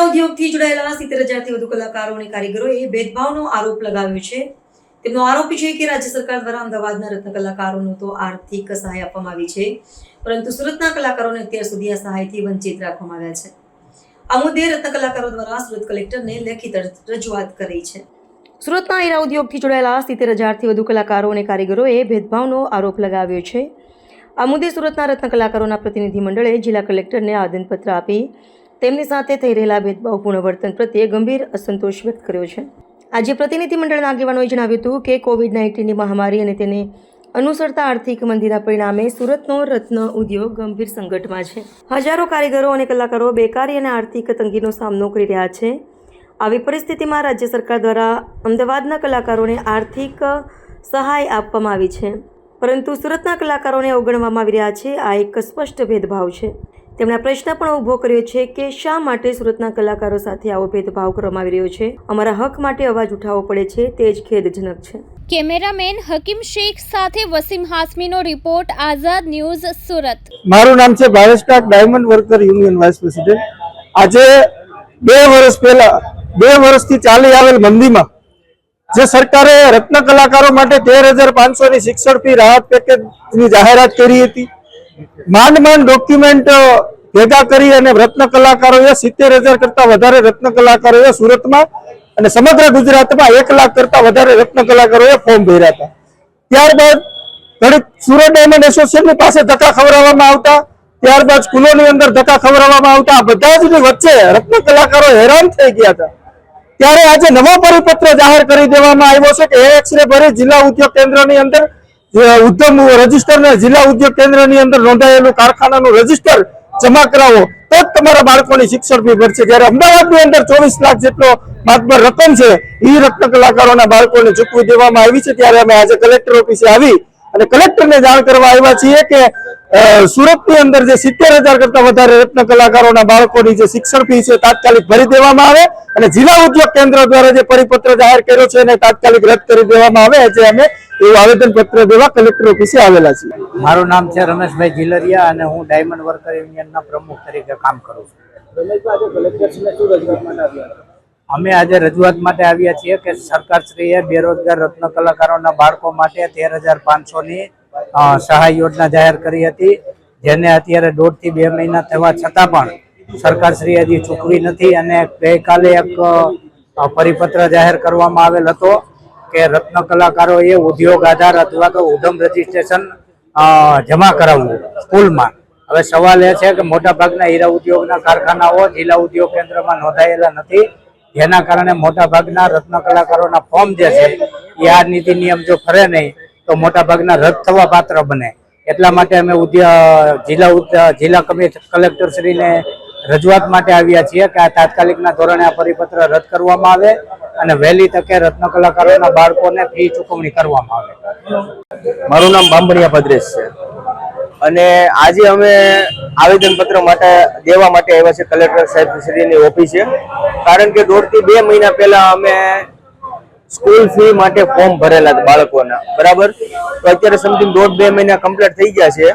હીરા ઉદ્યોગથી જોડાયેલા સિત્તેર હજારથી વધુ કલાકારો અને કારીગરોએ ભેદભાવનો આરોપ લગાવ્યો છે. તેમનો આરોપ છે કે રાજ્ય સરકાર દ્વારા અમદાવાદના રત્ન કલાકારોને તો આર્થિક સહાય આપવામાં આવી છે, પરંતુ સુરતના કલાકારોને અત્યાર સુધી આ સહાયથી વંચિત રાખવામાં આવ્યા છે. આ મુદ્દે રત્ન કલાકારો દ્વારા સુરત કલેક્ટરને લેખિત રજૂઆત કરી છે. સુરતના હીરા ઉદ્યોગથી જોડાયેલા સિત્તેર હજારથી વધુ કલાકારો અને કારીગરોએ ભેદભાવનો આરોપ લગાવ્યો છે. આ મુદ્દે સુરતના રત્ન કલાકારોના પ્રતિનિધિમંડળે જિલ્લા કલેક્ટરને આવેદનપત્ર આપી તેમની સાથે થઈ રહેલા ભેદભાવપૂર્ણ વર્તન પ્રત્યે ગંભીર અસંતોષ વ્યક્ત કર્યો છે. આજે પ્રતિનિધિમંડળના આગેવાનોએ જણાવ્યું હતું કે કોવિડ નાઇન્ટીનની મહામારી અને તેને અનુસરતા આર્થિક મંદીના પરિણામે સુરતનો રત્ન ઉદ્યોગ ગંભીર સંકટમાં છે. હજારો કારીગરો અને કલાકારો બેકારી અને આર્થિક તંગીનો સામનો કરી રહ્યા છે. આવી પરિસ્થિતિમાં રાજ્ય સરકાર દ્વારા અમદાવાદના કલાકારોને આર્થિક સહાય આપવામાં આવી છે. પરંતુ સુરતના કલાકારોને અવગણવામાં આવી રહ્યા છે. આ એક સ્પષ્ટ ભેદભાવ છે. તેમણે પ્રશ્ન પણ ઊભો કર્યો છે કે શા માટે સુરતના કલાકારો સાથે આવો ભેદભાવ કરવામાં આવી રહ્યો છે? અમારા હક માટે અવાજ ઉઠાવવો પડે છે તે જ ખેદજનક છે. કેમેરામેન હકીમ શેખ સાથે વસીમ હાસમીનો રિપોર્ટ આઝાદ ન્યૂઝ સુરત. મારું નામ છે Bhavesh diamond worker union vice president. આજે બે વર્ષ પહેલા બે વર્ષથી ચાલી આવેલ મંદીમાં જે સરકારે રત્ન કલાકારો માટે તેર હજાર પાંચસો ની શિક્ષણ ફી રાહત પેકેજની જાહેરાત કરી હતી. માંડ માંડ ડોક્યુમેન્ટ ભેગા કરી અને રત્ન કલાકારોએ સિત્તેર હજાર કરતા વધારે રત્ન કલાકારોએ સુરતમાં અને સમગ્ર ગુજરાતમાં એક લાખ કરતા વધારે રત્ન કલાકારોએ ફોર્મ ભર્યા હતા. ત્યારબાદ ઘણી સુરત ડાયમંડ એસોસિએશનની પાસે ધક્કા ખવડાવવામાં આવતા. ત્યારબાદ સ્કૂલોની અંદર ધક્કા ખવડાવવામાં આવતા. આ બધા જ વચ્ચે રત્ન કલાકારો હેરાન થઈ ગયા હતા. ત્યારે આજે નવો પરિપત્ર જાહેર કરી દેવામાં આવ્યો છે કે એક્સરે ભરી જિલ્લા ઉદ્યોગ કેન્દ્રની અંદર ઉદ્યમ રજિસ્ટર જિલ્લા ઉદ્યોગ કેન્દ્રની અંદર નોંધાયેલું કારખાનાનું રજિસ્ટર જમા કરાવો તો જ તમારા બાળકોની શિક્ષણ ફી ભરશે. જ્યારે અમદાવાદની અંદર ચોવીસ લાખ જેટલો માતબર રકમ છે એ રત્ન કલાકારોના બાળકોને ચૂકવી દેવામાં આવી છે. ત્યારે અમે આજે કલેક્ટર ઓફિસે આવી અને કલેક્ટરને જાણ કરવા આવ્યા છીએ કે સુરતની અંદર જે સિત્તેર હજાર કરતા વધારે રત્ન કલાકારોના બાળકોની જે શિક્ષણ ફી છે તાત્કાલિક ભરી દેવામાં આવે અને જિલ્લા ઉદ્યોગ કેન્દ્ર દ્વારા જે પરિપત્ર જાહેર કર્યો છે એને તાત્કાલિક રદ કરી દેવામાં આવે. જે અમે એવું આવેદન પત્ર દેવા કલેક્ટર ઓફિસે આવેલા છીએ. મારું નામ છે રમેશભાઈ જીલરિયા અને હું ડાયમંડ વર્કર યુનિયનના પ્રમુખ તરીકે કામ કરું છું. અમે આજે રજૂઆત માટે આવ્યા છીએ કે સરકારશ્રીએ બેરોજગાર રત્ન કલાકારોના બાળકો માટે તેર હજાર પાંચસોની સહાય યોજના જાહેર કરી હતી, જેને અત્યારે દોઢથી બે મહિના થવા છતાં પણ સરકારશ્રી હજી ચૂકવી નથી અને ગઈકાલે એક પરિપત્ર જાહેર કરવામાં આવેલ હતો કે રત્ન કલાકારોએ ઉદ્યોગ આધાર અથવા તો ઉધમ રજીસ્ટ્રેશન જમા કરાવવું સ્કૂલમાં. હવે સવાલ એ છે કે મોટાભાગના હીરા ઉદ્યોગના કારખાનાઓ જિલ્લા ઉદ્યોગ કેન્દ્રમાં નોંધાયેલા નથી. જેના કારણે મોટાભાગના રત્ન કલાકારોના ફોર્મ જે છે, એ આ નીતિ નિયમ જો ફરે નહીં, તો મોટાભાગના રદ થવા પાત્ર બને. એટલા માટે અમે જિલ્લા જિલ્લા કલેક્ટરશ્રીને રજૂઆત માટે આવ્યા છીએ કે આ તાત્કાલિકના ધોરણે આ પરિપત્ર રદ કરવામાં આવે અને વહેલી તકે રત્ન કલાકારોના બાળકોને ફી ચૂકવણી કરવામાં આવે. મારું નામ બાંભણિયા ભદ્રેશ છે. અને આજે અમે આવેદન પત્ર માટે દેવા માટે આવ્યા છે કલેક્ટર સાહેબ શ્રીની ઓફિસે. કારણ કે દોઢથી બે મહિના પહેલા અમે સ્કૂલ ફી માટે ફોર્મ ભરેલા બાળકોના. બરાબર? તો અત્યારે સમથિંગ દોઢ બે મહિના કમ્પ્લીટ થઈ ગયા છે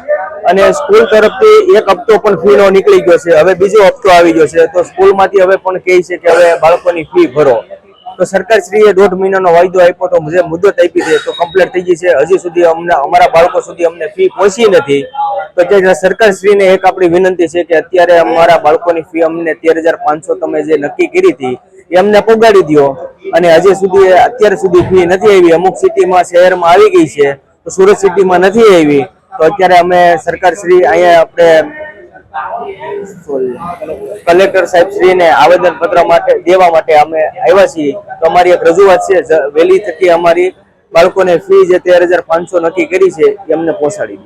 અને સ્કૂલ તરફથી એક હપ્તો પણ ફી નો નીકળી ગયો છે. હવે બીજો હપ્તો આવી ગયો છે. તો સ્કૂલમાંથી હવે પણ કહે છે કે હવે બાળકોની ફી ભરો. તો સરકારશ્રીએ દોઢ મહિનાનો વાયદો આપ્યો તો જે મુદત આપી છે તો કમ્પ્લીટ થઈ ગઈ છે. હજી સુધી અમને, અમારા બાળકો સુધી અમને ફી પહોંચી નથી. તો તે સરકારશ્રીને એક આપણી વિનંતી છે કે અત્યારે અમારા બાળકોની ફી અમને તેર હજાર પાંચસો તમે જે નક્કી કરી હતી, એ અમને પોગાડી દો. અને હજી સુધી અત્યાર સુધી ફી નથી આવી. અમુક સિટીમાં શહેરમાં આવી ગઈ છે. તો સુરત સિટીમાં નથી આવી. તો અત્યારે અમે સરકારશ્રી અહીંયા આપણે કલેક્ટર સાહેબ શ્રીને આવેદન પત્ર માટે, દેવા માટે અમે આવ્યા છીએ. તો અમારી એક રજૂઆત છે વહેલી થકી અમારી બાળકોને ફી જે તેર હજાર પાંચસો નક્કી કરી છે એમને પહોંચાડી